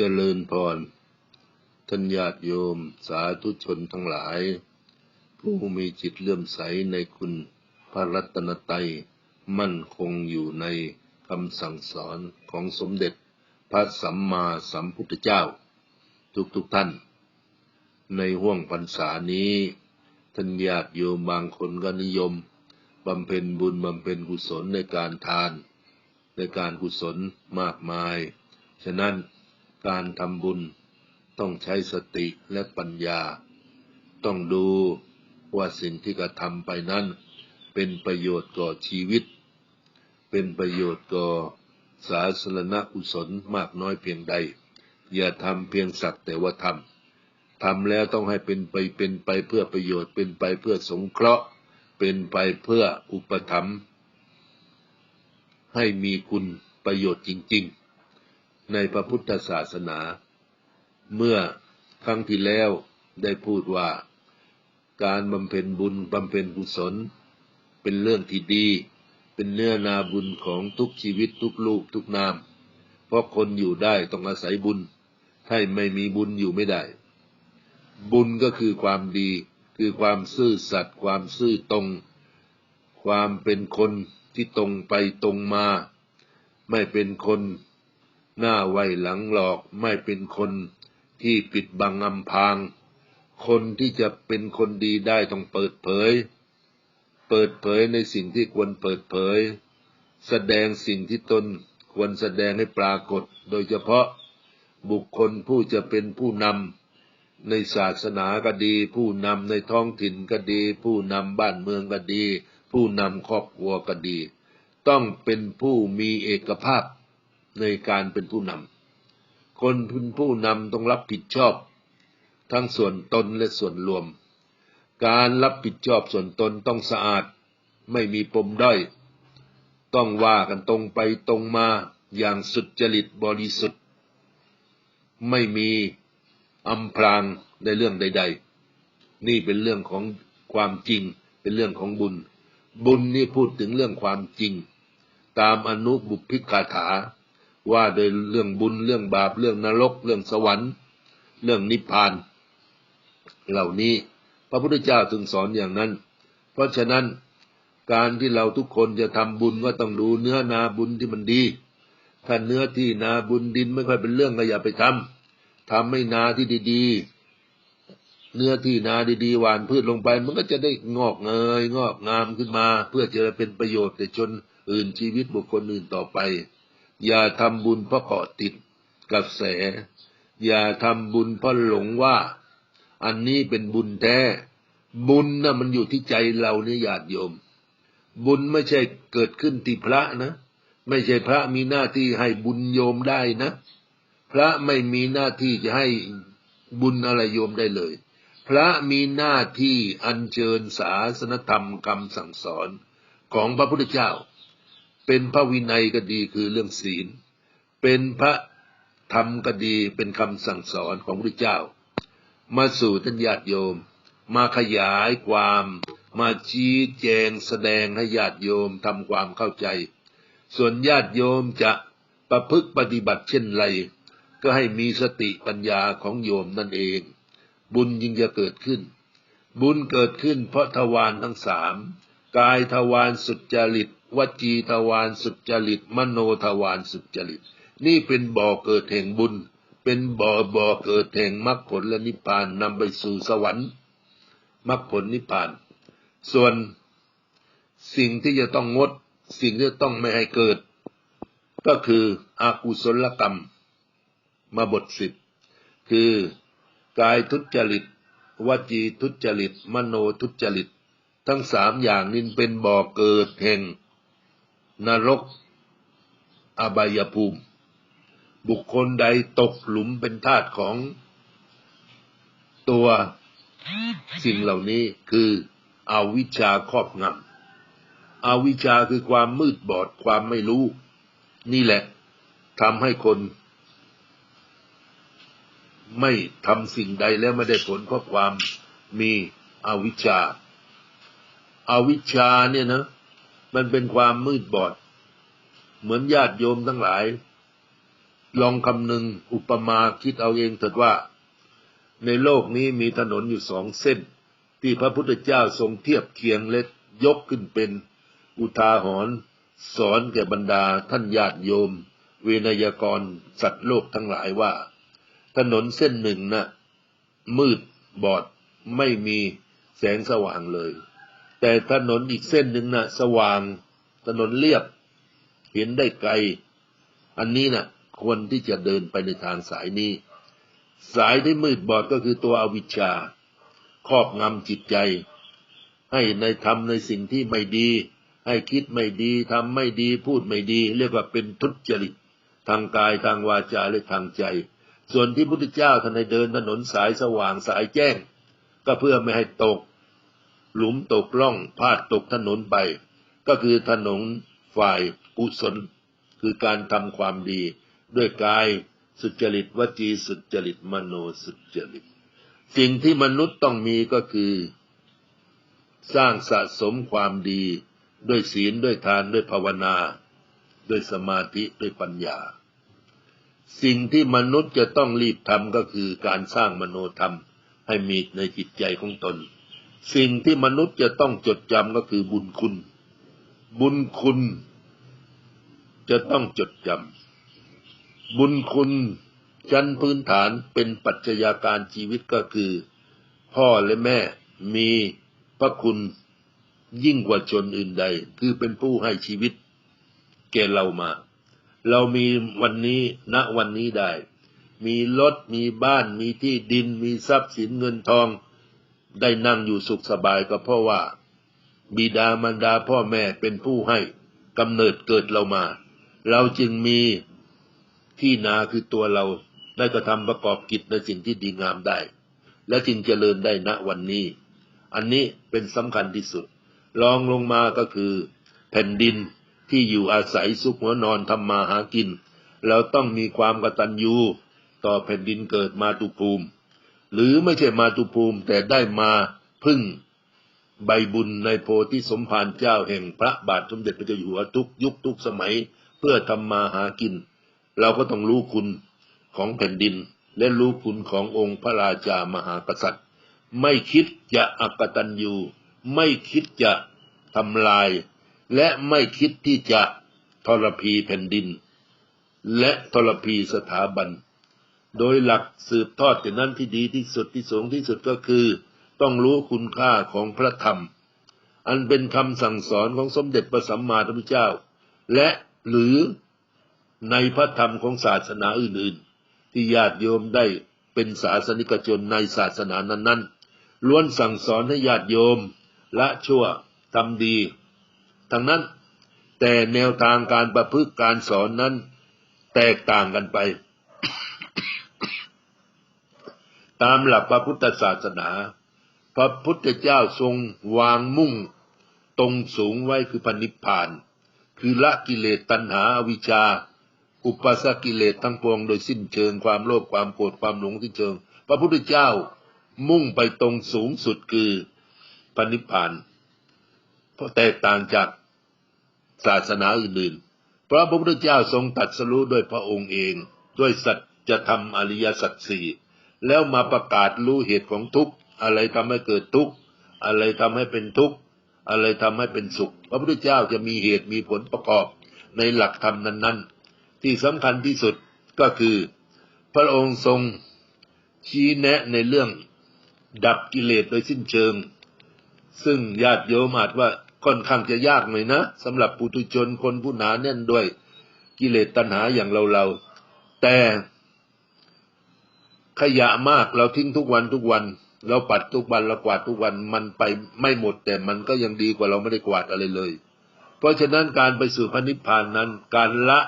จริญพรท่านญาติโยมสาธุชนทั้งหลาย ผู้มีจิตเลื่อมใสในคุณพระรัตนตรัยมั่นคงอยู่ในคำสั่งสอนของสมเด็จพระสัมมาสัมพุทธเจ้า ทุกๆทท่าน ในห่วงพรรษานี้ท่านญาติโยมบางคนก็นิยมบำเพ็ญบุญบำเพ็ญกุศลในการทาน ในการกุศลมากมาย ฉะนั้น การทำบุญต้องใช้สติและปัญญา ต้องดูว่าสิ่งที่กระทำไปนั้น เป็นประโยชน์ก่อชีวิต เป็นประโยชน์ก่อสาธารณกุศลมากน้อยเพียงใด อย่าทำเพียงสักแต่ว่าทำทำแล้วต้องให้เป็นไปเป็นไปเพื่อประโยชน์เป็นไปเพื่อสงเคราะห์ เป็นไปเพื่ออุปถัมภ์ให้มีคุณประโยชน์จริง ๆ ในพระพุทธศาสนา เมื่อครั้งที่แล้วได้พูดว่า การบำเพ็ญบุญบำเพ็ญกุศล เป็นเรื่องที่ดี เป็นเนื้อนาบุญของทุกชีวิตทุกลูกทุกนาม เพราะคนอยู่ได้ต้องอาศัยบุญ ถ้าไม่มีบุญอยู่ไม่ได้ บุญก็คือความดี คือความซื่อสัตย์ความซื่อตรง ความเป็นคนที่ตรงไปตรงมา ไม่เป็นคน หน้าไวหลังหลอกไม่เป็นคนที่ปิดบังอำพาง คนที่จะเป็นคนดีได้ต้องเปิดเผย เปิดเผยในสิ่งที่ควรเปิดเผย แสดงสิ่งที่ตนควรแสดงให้ปรากฏ โดยเฉพาะบุคคลผู้จะเป็นผู้นำในศาสนาก็ดี ผู้นำในท้องถิ่นก็ดี ผู้นำบ้านเมืองก็ดี ผู้นำครอบครัวก็ดี ต้องเป็นผู้มีเอกภาพ ในการเป็นผู้นำ คนเป็นผู้นำต้องรับผิดชอบ ทั้งส่วนตนและส่วนรวม การรับผิดชอบส่วนตนต้องสะอาด ไม่มีปมด้อย ต้องว่ากันตรงไปตรงมาอย่างสุดจริตบริสุทธิ์ ไม่มีอำพรางในเรื่องใด ๆ นี่เป็นเรื่องของความจริง เป็นเรื่องของบุญ บุญนี่พูดถึงเรื่องความจริง ตามอนุบุพิกาถา ว่าโดยเรื่องบุญเรื่องบาปเรื่องนรก เรื่องสวรรค์ เรื่องนิพพาน เหล่านี้พระพุทธเจ้าถึงสอนอย่างนั้น เพราะฉะนั้นการที่เราทุกคนจะทำบุญก็ต้องดูเนื้อนาบุญที่มันดี ถ้าเนื้อที่นาบุญดินไม่ค่อยเป็นเรื่องก็อย่าไปทำทำให้นาที่ดีๆ เนื้อที่นาดีๆหวานพืชลงไป มันก็จะได้งอกเงย งอกงามขึ้นมา เพื่อจะเป็นประโยชน์แต่ชนอื่นชีวิตบุคคลอื่นต่อไป อย่าทำบุญเพราะเกาะติดกระแส อย่าทำบุญเพราะหลงว่า อันนี้เป็นบุญแท้ บุญนะ่ะมันอยู่ที่ใจเราเนี่ยญาติโยม บุญไม่ใช่เกิดขึ้นที่พระนะ ไม่ใช่พระมีหน้าที่ให้บุญโยมได้นะ พระไม่มีหน้าที่จะให้บุญอะไรโยมได้เลย พระมีหน้าที่อัญเชิญศาสนธรรมคำสั่งสอนของพระพุทธเจ้า เป็นพระวินัยก็ดีคือเรื่องศีล เป็นพระธรรมก็ดีเป็นคำสั่งสอนของพระเจ้า มาสู่ท่านญาติโยม มาขยายความ มาชี้แจงแสดงให้ญาติโยมทำความเข้าใจ ส่วนญาติโยมจะประพฤติปฏิบัติเช่นไร ก็ให้มีสติปัญญาของโยมนั่นเอง บุญยิ่งจะเกิดขึ้น บุญเกิดขึ้นเพราะทวารทั้งสามกายทวารสุจริต วจีทวารสุจริต มโนทวารสุจริต นี่เป็นบ่อเกิดแห่งบุญ เป็นบ่อบ่อเกิดแห่งมรรคผลและนิพพานนำไปสู่สวรรค์มรรคผลนิพพาน ส่วนสิ่งที่จะต้องงด สิ่งที่ต้องไม่ให้เกิด ก็คืออากุศลกรรม มาบทสิบคือกายทุจริตวจีทุจริต มโนทุจริต ทั้งสามอย่างนี้เป็นบ่อเกิดแห่ง นรก อบายภูมิ บุคคลใดตกหลุมเป็นทาสของตัวสิ่งเหล่านี้คืออวิชชาครอบงำอวิชาคือความมืดบอดความไม่รู้ นี่แหละทำให้คน ไม่ทำสิ่งใดแล้วไม่ได้ผลเพราะความมีอวิชชาอาวิชชาเนี่ยนะ มันเป็นความมืดบอด เหมือนญาติโยมทั้งหลาย ลองคำนึงอุปมาคิดเอาเองเถิดว่า ในโลกนี้มีถนนอยู่สองเส้น ที่พระพุทธเจ้าทรงเทียบเคียงและยกขึ้นเป็นอุทาหรณ์สอนแก่บรรดาท่านญาติโยม เวนยกรสัตว์โลกทั้งหลายว่า ถนนเส้นหนึ่งนะ่ะมืดบอดไม่มีแสงสว่างเลย แต่ถนนอีกเส้นหนึ่งนะ่ะ สว่างถนนเรียบ เห็นได้ไกล อันนี้นะ่ะ ควรที่จะเดินไปในทางสายนี้ สายที่มืดบอดก็คือตัวอวิชชา ครอบงำจิตใจ ให้ในทำในสิ่งที่ไม่ดี ให้คิดไม่ดีทำไม่ดีพูดไม่ดี เรียกว่าเป็นทุจริต ทางกายทางวาจาและทางใจ ส่วนที่พุทธเจ้าท่านให้เดินถนนสายสว่างสายแจ้ง ก็เพื่อไม่ให้ตก หลุมตกล่องพาดตกถนนไป ก็คือถนนฝ่ายกุศล คือการทำความดี ด้วยกายสุจริตวจีสุจริตมโนสุจริต สิ่งที่มนุษย์ต้องมีก็คือ สร้างสะสมความดี ด้วยศีลด้วยทานด้วยภาวนา ด้วยสมาธิด้วยปัญญา สิ่งที่มนุษย์จะต้องรีบทำก็คือการสร้างมโนธรรมให้มีในจิตใจของตน สิ่งที่มนุษย์จะต้องจดจำก็คือบุญคุณ บุญคุณ จะต้องจดจำบุญคุณชั้นพื้นฐานเป็นปัจจัยาการชีวิตก็คือ พ่อและแม่มีพระคุณยิ่งกว่าชนอื่นใด คือเป็นผู้ให้ชีวิต แก่เรามา เรามีวันนี้ณวันนี้ได้ มีรถมีบ้านมีที่ดินมีทรัพย์สินเงินทอง ได้นั่งอยู่สุขสบายก็เพราะว่า บิดามารดาพ่อแม่เป็นผู้ให้กำเนิดเกิดเรามา เราจึงมีที่นาคือตัวเราได้กระทำประกอบกิจในสิ่งที่ดีงามได้ และจึงเจริญได้ณวันนี้ อันนี้เป็นสำคัญที่สุดรองลงมาก็คือ แผ่นดินที่อยู่อาศัยสุขหัวนอนทำมาหากิน เราต้องมีความกตัญญูต่อแผ่นดินเกิดมาตุภูมิ หรือไม่ใช่มาตุภูมิแต่ได้มาพึ่งใบบุญในโพธิสมภารเจ้าแห่งพระบาทสมเด็จพระเจ้าอยู่หัวทุกยุคทุกสมัยเพื่อทำมาหากิน เราก็ต้องรู้คุณของแผ่นดิน และรู้คุณขององค์พระราชามหากษัตริย์ ไม่คิดจะอักตันยูไม่คิดจะทำลาย และไม่คิดที่จะทรพีแผ่นดิน และทรพีสถาบัน โดยหลักสืบทอดแต่นั้นที่ดีที่สุดที่สูงที่สุดก็คือ ต้องรู้คุณค่าของพระธรรม อันเป็นคำสั่งสอนของสมเด็จพระสัมมาสัมพุทธเจ้า และหรือในพระธรรมของศาสนาอื่นๆ ที่ญาติโยมได้เป็นศาสนิกชนในศาสนานั้นๆล้วนสั่งสอนให้ญาติโยมละชั่วทำดีทั้งนั้นแต่แนวทางการประพฤติการสอนนั้นแตกต่างกันไป ตามหลักพระพุทธศาสนา พระพุทธเจ้าทรงวางมุ่งตรงสูงไว้คือพันิพพาน คือละกิเลสตัณหาอวิชชา อุปสกิเลสทั้งปวงโดยสิ้นเชิงความโลภความโกรธความหลงสิ้นเชิง พระพุทธเจ้ามุ่งไปตรงสูงสุดคือพระนิพพาน เพราะแตกต่างจากศาสนาอื่นๆ เพราะพระพุทธเจ้าทรงตัดสรู้ด้วยพระองค์เอง ด้วยสัจ ธรรมอริยสัจสี่แล้วมาประกาศรู้เหตุของทุกข์อะไรทำให้เกิดทุกข์อะไรทำให้เป็นทุกข์อะไรทำให้เป็นสุข พระพุทธเจ้าจะมีเหตุมีผลประกอบในหลักธรรมนั้น ๆ ที่สำคัญที่สุดก็คือ พระองค์ทรงชี้แนะในเรื่องดับกิเลสโดยสิ้นเชิง ซึ่งญาติโยมอาจว่าค่อนข้างจะยากหน่อยนะสำหรับปุถุชนคนผู้หนาแน่นด้วยกิเลสตัณหาอย่างเราเราแต่ ขยะมากเราทิ้งทุกวันทุกวัน เราปัดทุกวันเรากวาดทุกวันมันไปไม่หมดแต่มันก็ยังดีกว่าเราไม่ได้กวาดอะไรเลย เพราะฉะนั้นการไปสู่พระนิพพานนั้น การละ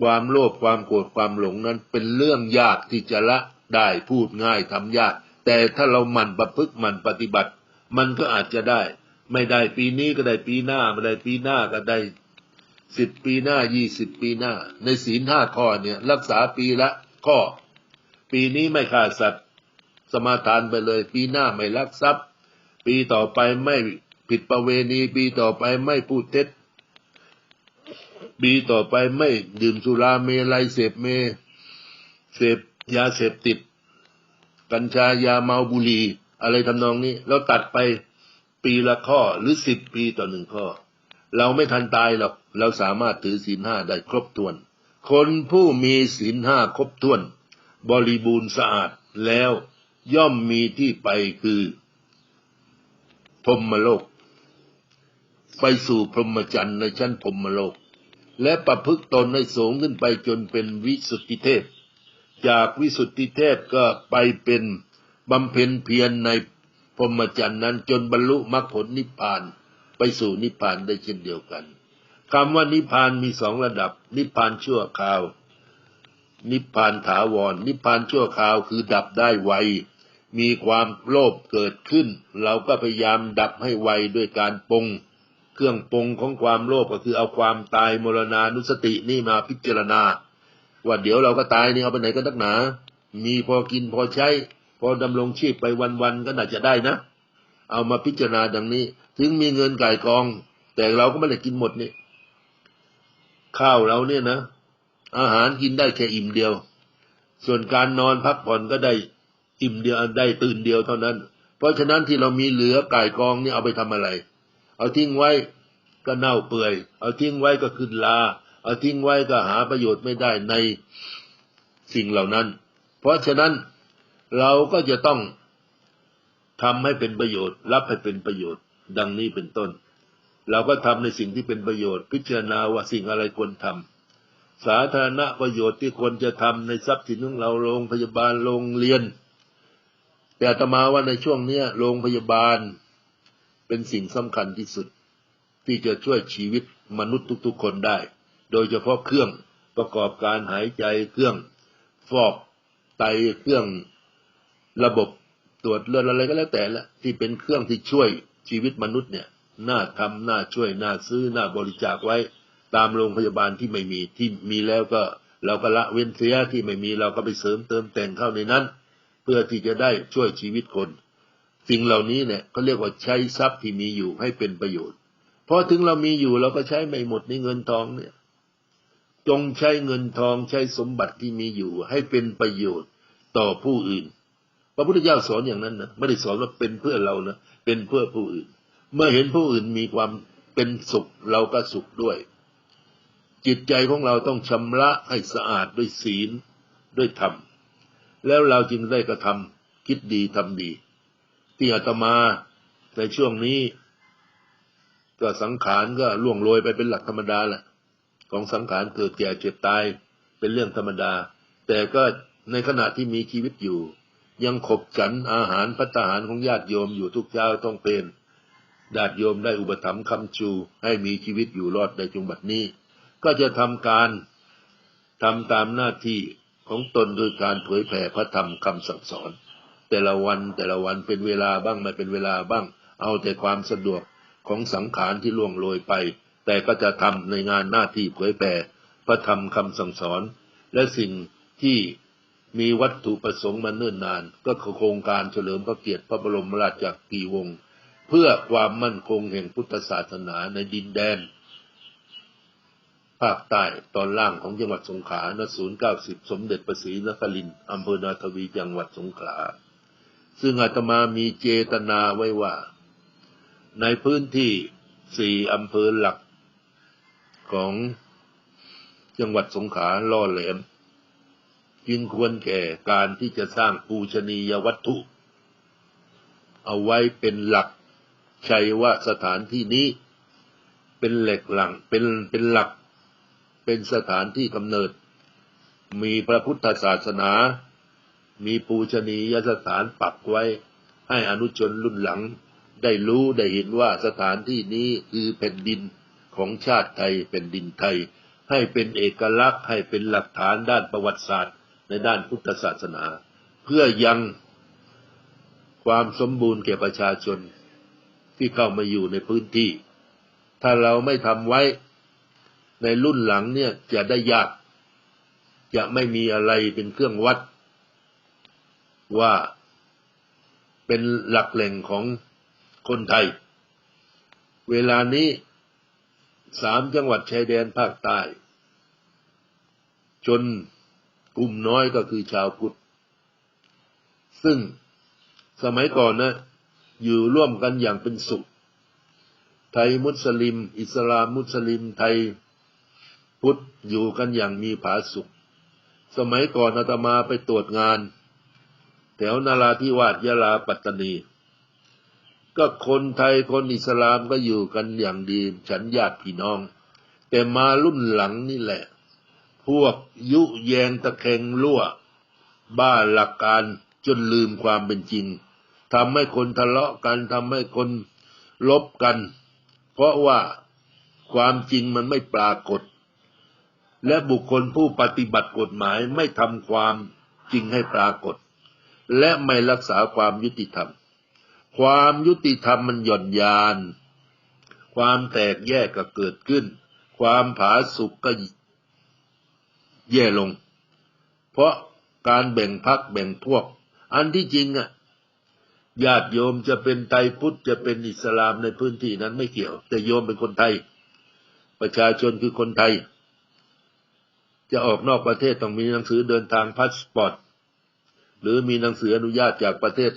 ความโลภความโกรธความหลงนั้นเป็นเรื่องยากที่จะละได้พูดง่ายทำยาก แต่ถ้าเราหมั่นประพฤติหมั่นปฏิบัติ มันก็อาจจะได้ ไม่ได้ปีนี้ก็ได้ปีหน้าไม่ได้ปีหน้าก็ได้สิบปีหน้ายี่สิบปีหน้า ในศีลห้าข้อเนี่ยรักษาปีละข้อ ปีนี้ไม่ฆ่าสัตว์สมาทานไปเลย ปีหน้าไม่ลักทรัพย์ ปีต่อไปไม่ผิดประเวณี ปีต่อไปไม่พูดเท็จ ปีต่อไปไม่ดื่มสุราเมลัยเสพเม เสพยาเสพติด กัญชายาเมาบุหรีอะไรทำนองนี้เราตัดไปปีละข้อหรือสิบปีต่อหนึ่งข้อ เราไม่ทันตายหรอก เราสามารถถือศีลห้าได้ครบถ้วน คนผู้มีศีลห้าครบถ้วน บริบูรณ์สะอาดแล้วย่อมมีที่ไปคือพรมโลก ไปสู่พรหมจรรย์ในชั้นพรมโลก และประพฤกตนให้สูงขึ้นไปจนเป็นวิสุทธิเทพ จากวิสุทธิเทพก็ไปเป็นบำเพ็ญเพียรในพรหมจรรย์นั้นจนบรรลุมรรคผลนิพพานไปสู่นิพพานได้เช่นเดียวกันคำว่านิพพานมีสองระดับ นิพพานชั่วคราว นิพพานถาวร นิพพานชั่วคราวคือดับได้ไว มีความโลภเกิดขึ้น เราก็พยายามดับให้ไวด้วยการปรงเครื่องปรงของความโลภก็คือเอาความตายมรณานุสตินี่มาพิจารณา ว่าเดี๋ยวเราก็ตายนี่เอาไปไหนกันนักหนา มีพอกินพอใช้ พอดำรงชีพไปวันๆก็น่าจะได้นะ เอามาพิจารณาดังนี้ ถึงมีเงินก่ายกอง แต่เราก็ไม่ได้กินหมดนี่ข้าวเราเนี่ยนะ อาหารกินได้แค่อิ่มเดียว ส่วนการนอนพักผ่อนก็ได้อิ่มเดียวได้ตื่นเดียวเท่านั้น เพราะฉะนั้นที่เรามีเหลือก่ายกองนี่เอาไปทำอะไร เอาทิ้งไว้ก็เน่าเปื่อย เอาทิ้งไว้ก็ขึ้นลา เอาทิ้งไว้ก็หาประโยชน์ไม่ได้ในสิ่งเหล่านั้น เพราะฉะนั้นเราก็จะต้องทำให้เป็นประโยชน์ รับให้เป็นประโยชน์ ดังนี้เป็นต้น เราก็ทำในสิ่งที่เป็นประโยชน์ พิจารณาว่าสิ่งอะไรควรทำ สาธารณประโยชน์ที่ควรจะทำในทรัพย์สินของเราโรงพยาบาลโรงเรียน แต่อาตมาว่าในช่วงเนี้ยโรงพยาบาลเป็นสิ่งสำคัญที่สุด ที่จะช่วยชีวิตมนุษย์ทุกๆ คนได้ โดยเฉพาะเครื่องประกอบการหายใจเครื่องฟอกไตเครื่องระบบตรวจเลือดอะไรก็แล้วแต่ละที่เป็นเครื่องที่ช่วยชีวิตมนุษย์เนี่ยน่าทำน่าช่วยน่าซื้อน่าบริจาคไว้ ตามโรงพยาบาลที่ไม่มีที่มีแล้วก็เราก็ละเว้นเสียที่ไม่มีเราก็ไปเสริมเติมแต่งเข้าในนั้น เพื่อที่จะได้ช่วยชีวิตคน สิ่งเหล่านี้เนี่ยเขาเรียกว่าใช้ทรัพย์ที่มีอยู่ให้เป็นประโยชน์พราะถึงเรามีอยู่เราก็ใช้ไม่หมดในเงินทองเนี่ย จงใช้เงินทองใช้สมบัติที่มีอยู่ให้เป็นประโยชน์ต่อผู้อื่น พระพุทธเจ้าสอนอย่างนั้นนะไม่ได้สอนว่าเป็นเพื่อเรานะเป็นเพื่อผู้อื่น เมื่อเห็นผู้อื่นมีความเป็นสุขเราก็สุขด้วย จิตใจของเราต้องชำระให้สะอาดด้วยศีลด้วยธรรม แล้วเราจึงได้กระทำคิดดีทำดี ที่อาตมาในช่วงนี้ ก็สังขารก็ล่วงโรยไปเป็นหลักธรรมดาแหละของสังขารเกิดแก่เจ็บตายเป็นเรื่องธรรมดา แต่ก็ในขณะที่มีชีวิตอยู่ ยังขบฉันอาหารพัตตาหารของญาติโยมอยู่ทุกเช้าต้องเป็นญาติโยมได้อุปถัมภ์คำชูให้มีชีวิตอยู่รอดในจุงบัดนี้ ก็จะทำการทำตามหน้าที่ของตนโดยการเผยแผ่พระธรรมคำสั่งสอน แต่ละวันแต่ละวันเป็นเวลาบ้างไม่เป็นเวลาบ้าง เอาแต่ความสะดวกของสังขารที่ล่วงโรยไป แต่ก็จะทำในงานหน้าที่เผยแผ่พระธรรมคำสั่งสอน และสิ่งที่มีวัตถุประสงค์มาเนิ่นนาน ก็คือโครงการเฉลิมพระเกียรติพระบรมราชจักรีวงศ์เพื่อความมั่นคงแห่งพุทธศาสนาในดินแดน ภาคใต้ตอนล่างของจังหวัดสงขลาณศูนย์เก้าสิบสมเด็จประศรีนครินทร์อำเภอนาทวีจังหวัดสงขลา ซึ่งอาตมามีเจตนาไว้ว่า ในพื้นที่สี่อำเภอหลักของจังหวัดสงขลาล่อแหลม จึงควรแก่การที่จะสร้างปูชนียวัตถุ เอาไว้เป็นหลักชัยว่าสถานที่นี้เป็นเหล็กหลังเป็นเป็นหลัก เป็นสถานที่กำเนิด มีพระพุทธศาสนา มีปูชนียสถานปักไว้ ให้อนุชนรุ่นหลัง ได้รู้ได้เห็นว่าสถานที่นี้คือแผ่นดินของชาติไทยเป็นดินไทย ให้เป็นเอกลักษณ์ ให้เป็นหลักฐานด้านประวัติศาสตร์ ในด้านพุทธศาสนา เพื่อยังความสมบูรณ์แก่ประชาชนที่เข้ามาอยู่ในพื้นที่ ถ้าเราไม่ทำไว้ ในรุ่นหลังเนี่ยจะได้ยาก จะไม่มีอะไรเป็นเครื่องวัด ว่าเป็นหลักแหล่งของคนไทย เวลานี้สามจังหวัดชายแดนภาคใต้ จนกลุ่มน้อยก็คือชาวพุทธ ซึ่งสมัยก่อนนะอยู่ร่วมกันอย่างเป็นสุข ไทยมุสลิม อิสลามมุสลิมไทย พุทธอยู่กันอย่างมีผาสุขสมัยก่อนอาตมาไปตรวจงาน แถวนาราธิวาสยะลาปัตตานี ก็คนไทยคนอิสลามก็อยู่กันอย่างดี ฉันญาติพี่น้อง แต่มารุ่นหลังนี่แหละ พวกยุแยงตะเคงรั่ว บ้าหลักการจนลืมความเป็นจริงทำให้คนทะเลาะกันทำให้คนลบกัน เพราะว่าความจริงมันไม่ปรากฏ และบุคคลผู้ปฏิบัติกฎหมายไม่ทำความจริงให้ปรากฏ และไม่รักษาความยุติธรรม ความยุติธรรมมันหย่อนยาน ความแตกแยกก็เกิดขึ้น ความผาสุกก็แย่ลง เพราะการแบ่งพักแบ่งพวก อันที่จริงอะญาติโยมจะเป็นไทยพุทธจะเป็นอิสลามในพื้นที่นั้นไม่เกี่ยว แต่โยมเป็นคนไทย ประชาชนคือคนไทย จะออกนอกประเทศต้องมีหนังสือเดินทางพาสปอร์ตหรือมีหนังสืออนุญาตจากประเทศ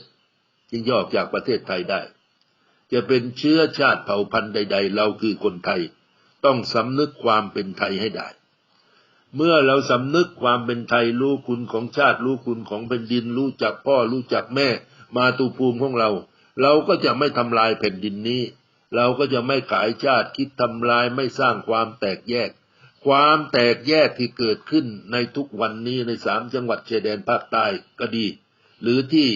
จึงจะออกจากประเทศไทยได้ จะเป็นเชื้อชาติเผ่าพันธุ์ใด ๆ เราคือคนไทย ต้องสำนึกความเป็นไทยให้ได้ เมื่อเราสำนึกความเป็นไทยรู้คุณของชาติรู้คุณของแผ่นดิน รู้จักพ่อรู้จักแม่ มาตูภูมิของเรา เราก็จะไม่ทำลายแผ่นดินนี้ เราก็จะไม่ขายชาติคิดทำลายไม่สร้างความแตกแยก ความแตกแยกที่เกิดขึ้นในทุกวันนี้ในสามจังหวัดชายแดนภาคใต้ก็ดี หรือที่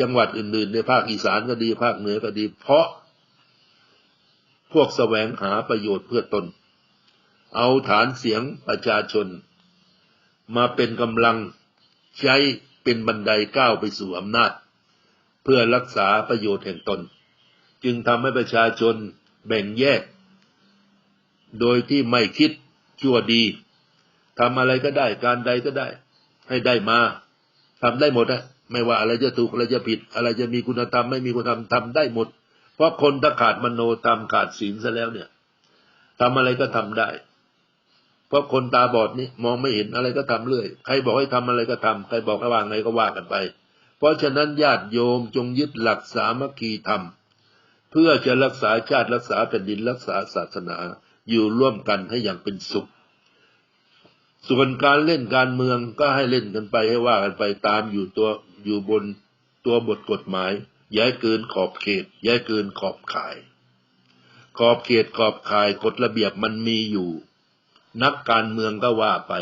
จังหวัดอื่นๆ ในภาคอีสานก็ดีภาคเหนือก็ดี เพราะ พวกแสวงหาประโยชน์เพื่อตน เอาฐานเสียงประชาชน มาเป็นกำลังใช้เป็นบันไดก้าวไปสู่อำนาจ เพื่อรักษาประโยชน์แห่งตน จึงทำให้ประชาชนแบ่งแยก โดยที่ไม่คิด ชั่วดีทำอะไรก็ได้การใดก็ได้ ให้ได้มาทำได้หมดอะไม่ว่าอะไรจะถูกอะไรจะผิด อะไรจะมีคุณธรรมไม่มีคุณธรรมทำได้หมด เพราะคนถ้าขาดมโนธรรมขาดศีลซะแล้วเนี่ยทำอะไรก็ทำได้ เพราะคนตาบอดนี่มองไม่เห็นอะไรก็ทำเรื่อย ใครบอกให้ทำอะไรก็ทำใครบอกให้วางไงก็ว่ากันไป เพราะฉะนั้นญาติโยมจงยึดหลักสามัคคีธรรม เพื่อจะรักษาชาติรักษาแผ่นดินรักษาศาสนา อยู่ร่วมกันให้อย่างเป็นสุข ส่วนการเล่นการเมืองก็ให้เล่นกันไปให้ว่ากันไปตามอยู่ตัวอยู่บนตัวบทกฎหมาย ย้ายเกินขอบเขต ย้ายเกินขอบข่าย ขอบเขตขอบข่ายกฎระเบียบมันมีอยู่ นักการเมืองก็ว่าไป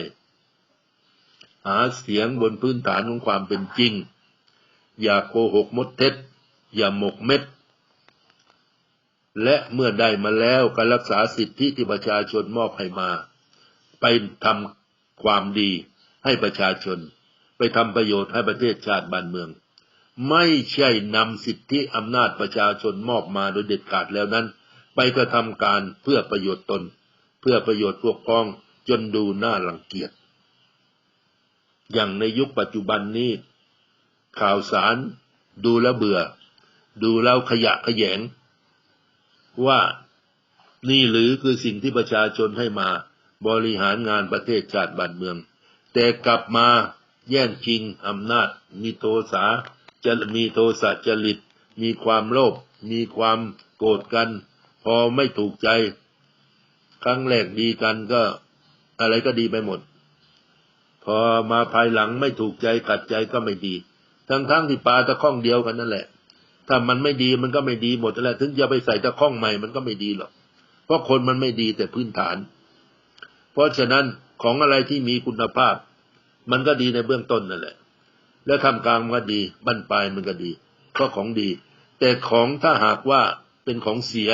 หาเสียงบนพื้นฐานของความเป็นจริง อย่าโกหกมดเท็จ อย่าหมกเม็ด และเมื่อได้มาแล้วก็รักษาสิทธิที่ประชาชนมอบให้มา ไปทำความดีให้ประชาชน ไปทำประโยชน์ให้ประเทศชาติบ้านเมือง ไม่ใช่นำสิทธิอำนาจประชาชนมอบมาโดยเด็ดขาดแล้วนั้น ไปกระทำการเพื่อประโยชน์ตน เพื่อประโยชน์พวกพ้องจนดูน่ารังเกียจ อย่างในยุคปัจจุบันนี้ ข่าวสาร ดูแล้วเบื่อ ดูแล้วขยะขยง ว่านี่หรือคือสิ่งที่ประชาชนให้มาบริหารงานประเทศชาติบ้านเมือง แต่กลับมาแย่งชิงอำนาจ มีโทสาจะมีโทสะจริต มีความโลภมีความโกรธกัน พอไม่ถูกใจ ครั้งแรกดีกันก็อะไรก็ดีไปหมด พอมาภายหลังไม่ถูกใจขัดใจก็ไม่ดี ทั้งๆทที่ปลาตะข้องเดียวกันนั่นแหละ ถ้ามันไม่ดีมันก็ไม่ดีหมดนั่นแหละถึงจะไปใส่ตะข้องใหม่มันก็ไม่ดีหรอกเพราะคนมันไม่ดีแต่พื้นฐาน เพราะฉะนั้นของอะไรที่มีคุณภาพ มันก็ดีในเบื้องต้นนั่นแหละ แล้วทำกลางมันก็ดีบั้นปลายมันก็ดีก็ของดี แต่ของถ้าหากว่าเป็นของเสีย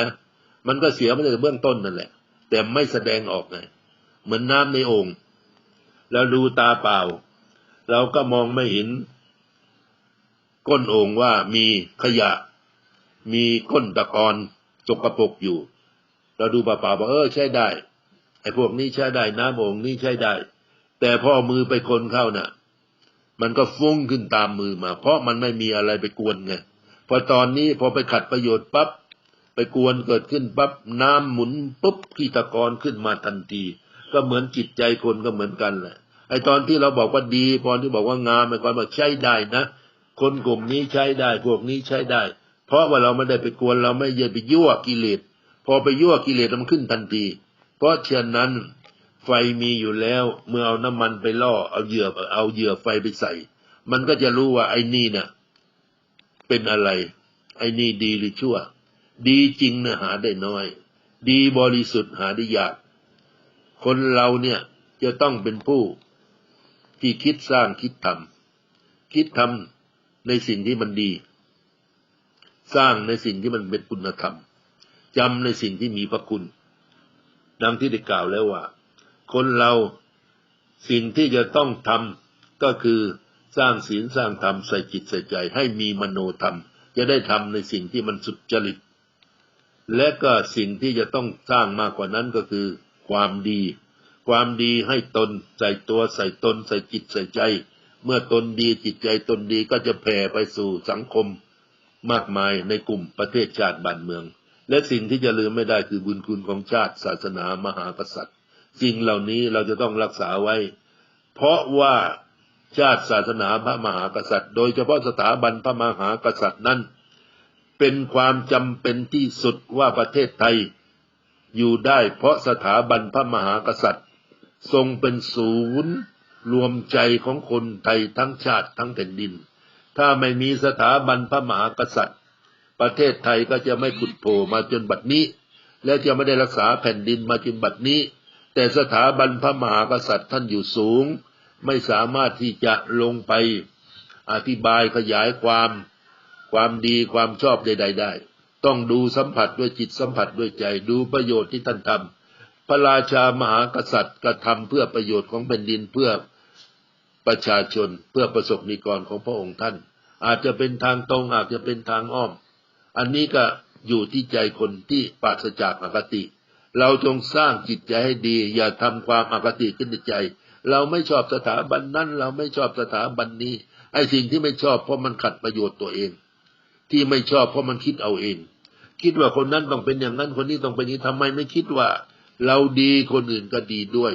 มันก็เสียมาในเบื้องต้นนั่นแหละ แต่ไม่แสดงออกไงเหมือนน้ำในโอ่งแล้วดูตาเปล่า เราก็มองไม่เห็น ก้นโอ่งว่ามีขยะ มีก้นตะกอนจกกระปกอยู่ เราดูเปล่าๆว่าเออใช้ได้ไอ้พวกนี้ใช้ได้น้ำโอ่งนี้ใช้ได้ แต่พอมือไปคนเข้าน่ะ มันก็ฟุ้งขึ้นตามมือมา เพราะมันไม่มีอะไรไปกวนไงพอตอนนี้พอไปขัดประโยชน์ปั๊บไปกวนเกิดขึ้นปั๊บน้ำหมุนปุ๊บขี้ตะกอนขึ้นมาทันที ก็เหมือนจิตใจคนก็เหมือนกันแหละไอตอนที่เราบอกว่าดีตอนที่บอกว่างามไอก่อนบอกใช้ได้นะ คนกลุ่มนี้ใช้ได้ พวกนี้ใช้ได้ เพราะว่าเราไม่ได้ไปกวนเราไม่ได้ไปยั่วกิเลสพอไปยั่วกิเลสมันขึ้นทันที เพราะฉะนั้นไฟมีอยู่แล้ว เมื่อเอาน้ำมันไปล่อเอาเหยื่อเอาเหยื่อไฟไปใส่ มันก็จะรู้ว่าไอ้นี่เนี่ยเป็นอะไร ไอ้นี่ดีหรือชั่ว ดีจริงนี่ยหาได้น้อย ดีบริสุทธิ์หาได้ยาก คนเราเนี่ยจะต้องเป็นผู้ ที่คิดสร้างคิดทำคิดทำ ในสิ่งที่มันดี สร้างในสิ่งที่มันเป็นคุณธรรมจำในสิ่งที่มีพระคุณ ดังที่ได้กล่าวแล้วว่า คนเราสิ่งที่จะต้องทำก็คือสร้างศีลสร้างธรรมใส่จิตใส่ใจ ให้มีมโนธรรม จะได้ทำในสิ่งที่มันสุจริต และก็สิ่งที่จะต้องสร้างมากกว่านั้นก็คือ ความดี ความดีให้ตนใส่ตัวใส่ตนใส่จิตใส่ใจ เมื่อตนดีจิตใจตนดีก็จะแผ่ไปสู่สังคมมากมายในกลุ่มประเทศชาติบ้านเมือง และสิ่งที่จะลืมไม่ได้คือบุญคุณของชาติศาสนามหากษัตริย์สิ่งเหล่านี้เราจะต้องรักษาไว้ เพราะว่าชาติศาสนาพระมหากษัตริย์ โดยเฉพาะสถาบันพระมหากษัตริย์นั้น เป็นความจำเป็นที่สุดว่าประเทศไทย อยู่ได้เพราะสถาบันพระมหากษัตริย์ ทรงเป็นศูนย์ รวมใจของคนไทยทั้งชาติทั้งแผ่นดิน ถ้าไม่มีสถาบันพระมหากษัตริย์ ประเทศไทยก็จะไม่ผุดโผล่มาจนบัดนี้ และจะไม่ได้รักษาแผ่นดินมาจนบัดนี้ แต่สถาบันพระมหากษัตริย์ท่านอยู่สูง ไม่สามารถที่จะลงไปอธิบายขยายความ ความดีความชอบใดๆได้ ต้องดูสัมผัสด้วยจิตสัมผัสด้วยใจดูประโยชน์ที่ท่านทำพระราชามหากษัตริย์กระทำเพื่อประโยชน์ของแผ่นดินเพื่อ ประชาชนเพื่อประสบนิกรของพระองค์ท่าน อาจจะเป็นทางตรงอาจจะเป็นทางอ้อม อันนี้ก็อยู่ที่ใจคนที่ปราศจากอคติ เราจงสร้างจิตใจให้ดี อย่าทำความอคติขึ้นในใจ เราไม่ชอบสถาบันนั้น เราไม่ชอบสถาบันนี้ไอ้สิ่งที่ไม่ชอบเพราะมันขัดประโยชน์ตัวเอง ที่ไม่ชอบเพราะมันคิดเอาเอง คิดว่าคนนั้นต้องเป็นอย่างนั้นคนนี้ต้องเป็นอย่างนี้ทำไมไม่คิดว่า เราดีคนอื่นก็ดีด้วย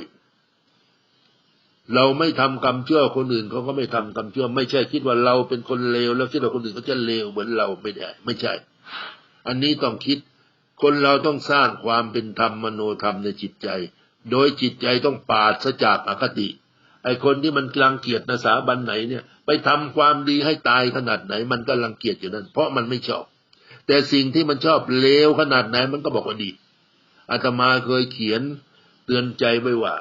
เราไม่ทำกรรมชั่วคนอื่นเขาก็ไม่ทำกรรมชั่วไม่ใช่คิดว่าเราเป็นคนเลวแล้วคิดว่าคนอื่นเขาจะเลวเหมือนเราไม่ได้ ไม่ใช่ อันนี้ต้องคิด คนเราต้องสร้างความเป็นธรรมมโนธรรมในจิตใจ โดยจิตใจต้องปราศจากอคติ ไอคนที่มันกลังเกียจนะสาบันไหนเนี่ย ไปทำความดีให้ตายขนาดไหน มันก็รังเกียจอยู่นั้น เพราะมันไม่ชอบ แต่สิ่งที่มันชอบเลวขนาดไหนมันก็บอกว่าดีอาตมาเคยเขียนเตือนใจไว้ว่า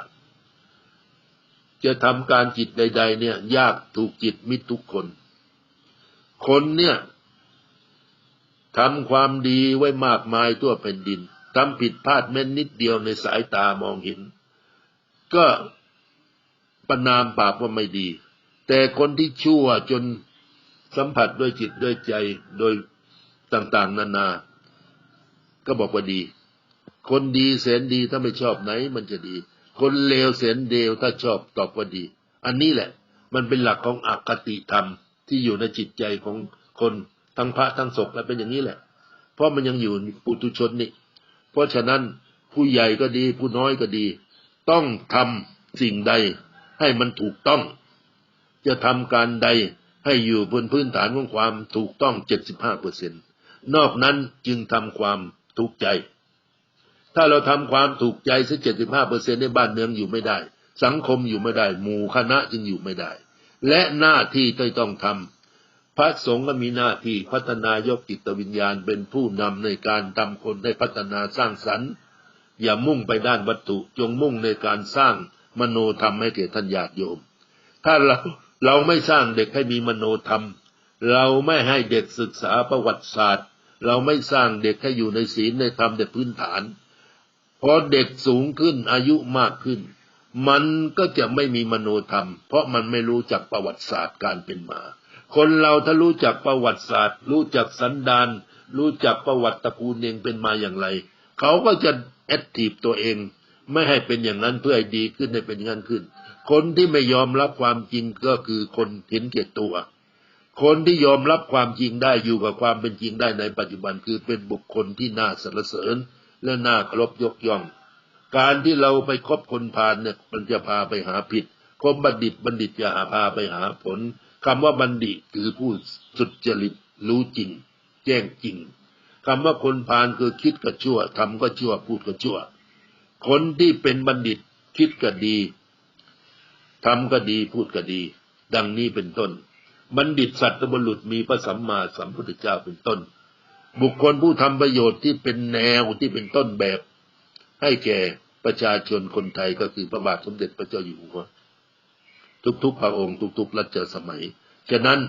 จะทำการจิตใด ๆ เนี่ย ยากถูกจิตมิตรทุกคน คนเนี่ยทำความดีไว้มากมายทั่วแผ่นดินทำผิดพลาดแม้นนิดเดียวในสายตามองเห็น ก็ประนามปากว่าไม่ดี แต่คนที่ชั่วจนสัมผัสด้วยจิตด้วยใจโดยต่างๆ นานา ก็บอกว่าดี คนดีแสนดีถ้าไม่ชอบไหนมันจะดี คนเลวแสนเลวถ้าชอบตอบว่าดี อันนี้แหละ มันเป็นหลักของอคติธรรมที่อยู่ในจิตใจของคนทั้งพระทั้งสงฆ์และเป็นอย่างนี้แหละ เพราะมันยังอยู่ปุถุชนนี่ เพราะฉะนั้นผู้ใหญ่ก็ดี ผู้น้อยก็ดี ต้องทำสิ่งใดให้มันถูกต้อง จะทำการใดให้อยู่บนพื้นฐานของความถูกต้อง 75เปอร์เซ็นต์นอกนั้นจึงทำความถูกใจ ถ้าเราทำความถูกใจสัก75เปอร์เซ็นต์ในบ้านเมืองอยู่ไม่ได้ สังคมอยู่ไม่ได้ หมู่คณะจึงอยู่ไม่ได้ และหน้าที่ที่ต้องทำพระสงฆ์ก็มีหน้าที่พัฒนายกจิตวิญญาณเป็นผู้นำในการทำคนให้พัฒนาสร้างสรรค์ อย่ามุ่งไปด้านวัตถุจงมุ่งในการสร้างมโนธรรมให้แก่ท่านญาติโยม ถ้าเราเราไม่สร้างเด็กให้มีมโนธรรม เราไม่ให้เด็กศึกษาประวัติศาสตร์ เราไม่สร้างเด็กให้อยู่ในศีลในธรรมแต่พื้นฐาน พอเด็กสูงขึ้นอายุมากขึ้น มันก็จะไม่มีมโนธรรม เพราะมันไม่รู้จักประวัติศาสตร์การเป็นมา คนเราถ้ารู้จักประวัติศาสตร์ รู้จักสันดานรู้จักประวัติตระกูลเองเป็นมาอย่างไร เขาก็จะแอคทีฟตัวเอง ไม่ให้เป็นอย่างนั้นเพื่อให้ดีขึ้นให้เป็นงั้นขึ้น คนที่ไม่ยอมรับความจริงก็คือคนเห็นแก่ตัว คนที่ยอมรับความจริงได้อยู่กับความเป็นจริงได้ในปัจจุบันคือเป็นบุคคลที่น่าสรรเสริญ และน่าเคารพยกย่อง การที่เราไปคบคนพาลเนี่ยมันจะพาไปหาผิดคบบัณฑิตบัณฑิตจะหาพาไปหาผลคำว่าบัณฑิตคือผู้สุจริตรู้จริง แจ้งจริงคำว่าคนพาลคือคิดก็ชั่วทำก็ชั่วพูดก็ชั่ว คนที่เป็นบัณฑิตคิดก็ดีทำก็ดีพูดก็ดี ดังนี้เป็นต้น บัณฑิตสัตว์บุรุษมีพระสัมมาสัมพุทธเจ้าเป็นต้น บุคคลผู้ทำประโยชน์ที่เป็นแนวที่เป็นต้นแบบ ให้แก่ประชาชนคนไทยก็คือพระบาทสมเด็จพระเจ้าอยู่หัวทุกๆพระองค์ทุกๆรัชสมัย ฉะนั้น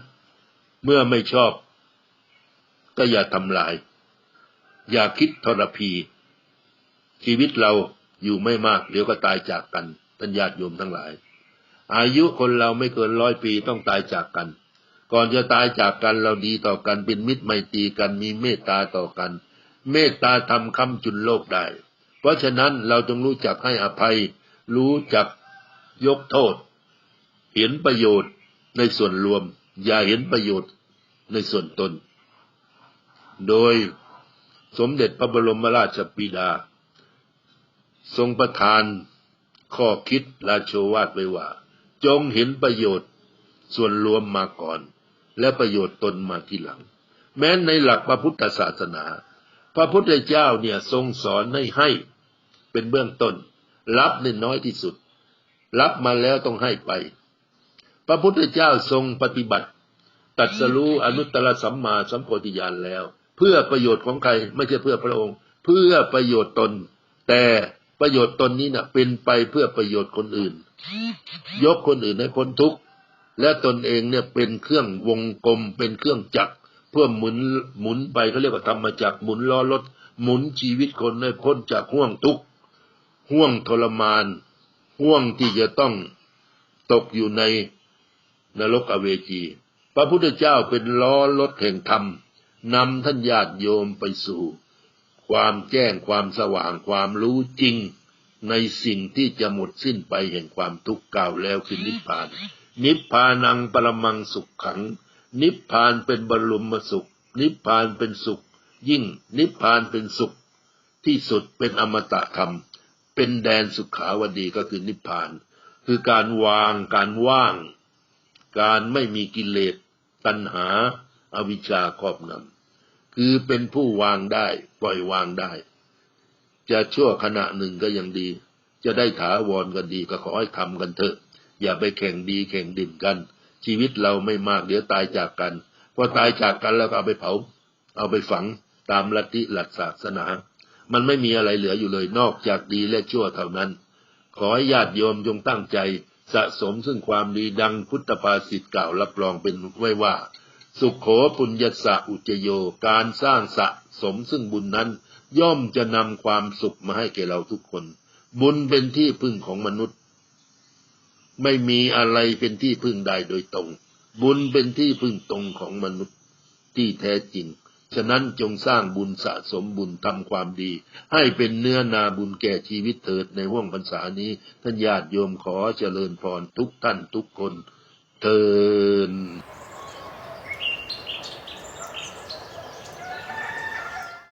เมื่อไม่ชอบก็อย่าทำลาย อย่าคิดทรพี ชีวิตเราอยู่ไม่มากเดี๋ยวก็ตายจากกันท่านญาติโยมทั้งหลาย อายุคนเราไม่เกินร้อยปีต้องตายจากกัน ก่อนจะตายจากกันเราดีต่อกันเป็นมิตรไมตรีกันมีเมตตาต่อกัน เมตตาทำคำจุนโลกได้ เพราะฉะนั้นเราจงรู้จักให้อภัย รู้จักยกโทษ เห็นประโยชน์ในส่วนรวม อย่าเห็นประโยชน์ในส่วนตน โดยสมเด็จพระบรมราชบิดา ทรงประทานข้อคิดราโชวาทไว้ว่า จงเห็นประโยชน์ส่วนรวมมาก่อน และประโยชน์ตนมาทีหลัง แม้ในหลักพระพุทธศาสนา พระพุทธเจ้าเนี่ยทรงสอนให้ให้ เป็นเบื้องต้น รับในน้อยที่สุด รับมาแล้วต้องให้ไป พระพุทธเจ้าทรงปฏิบัติ ตัดสรู้อนุตตรสัมมาสัมโพธิญาณแล้ว เพื่อประโยชน์ของใครไม่ใช่เพื่อพระองค์ เพื่อประโยชน์ตน แต่ประโยชน์ตนนี้นะ่ะเป็นไปเพื่อประโยชน์คนอื่น ยกคนอื่นให้พ้นทุกข์ และตนเองเนี่ยเป็นเครื่องวงกลมเป็นเครื่องจักรเพื่อหมุนหมุนไปเขาเรียกว่าธรรมจักรหมุนล้อรถหมุนชีวิตคนให้พ้นจากห่วงทุกข์ห่วงทรมาน ห่วงที่จะต้องตกอยู่ในนรกอเวจี พระพุทธเจ้าเป็นล้อรถแห่งธรรมนำท่านญาติโยมไปสู่ ความแจ้งความสว่างความรู้จริง ในสิ่งที่จะหมดสิ้นไปแห่งความทุกข์กล่าวแล้วคือนิพพาน นิพพานังปรมังสุขขัง นิพพานเป็นบรมสุข นิพพานเป็นสุข ยิ่งนิพพานเป็นสุข ที่สุดเป็นอมตะธรรม เป็นแดนสุขาวดีก็คือนิพพาน คือการวางการว่าง การไม่มีกิเลสตัณหาอาวิชชาครอบงำคือเป็นผู้วางได้ ปล่อยวางได้ จะชั่วขณะหนึ่งก็ยังดี จะได้ถาวรก็ดีก็ขอให้ทำกันเถอะ อย่าไปแข่งดีแข่งดิ่นกัน ชีวิตเราไม่มากเดี๋ยวตายจากกันพอตายจากกันแล้วก็เอาไปเผา เอาไปฝังตามลัทธิหลักศาสนา มันไม่มีอะไรเหลืออยู่เลยนอกจากดีและชั่วเท่านั้น ขอให้ญาติโยมจงตั้งใจ สะสมซึ่งความดีดังพุทธภาษิตกล่าวรับรองเป็นไว้ว่า สุขโขปุญญสะอุจโย การสร้างสะสมซึ่งบุญนั้น ย่อมจะนำความสุขมาให้แก่เราทุกคน บุญเป็นที่พึ่งของมนุษย์ ไม่มีอะไรเป็นที่พึ่งใดโดยตรง บุญเป็นที่พึ่งตรงของมนุษย์ที่แท้จริง ฉะนั้นจงสร้างบุญสะสมบุญทำความดี ให้เป็นเนื้อนาบุญแก่ชีวิตเถิดในห่วงพรรษานี้ ท่านญาติโยมขอเจริญพรทุกท่านทุกคนเทิน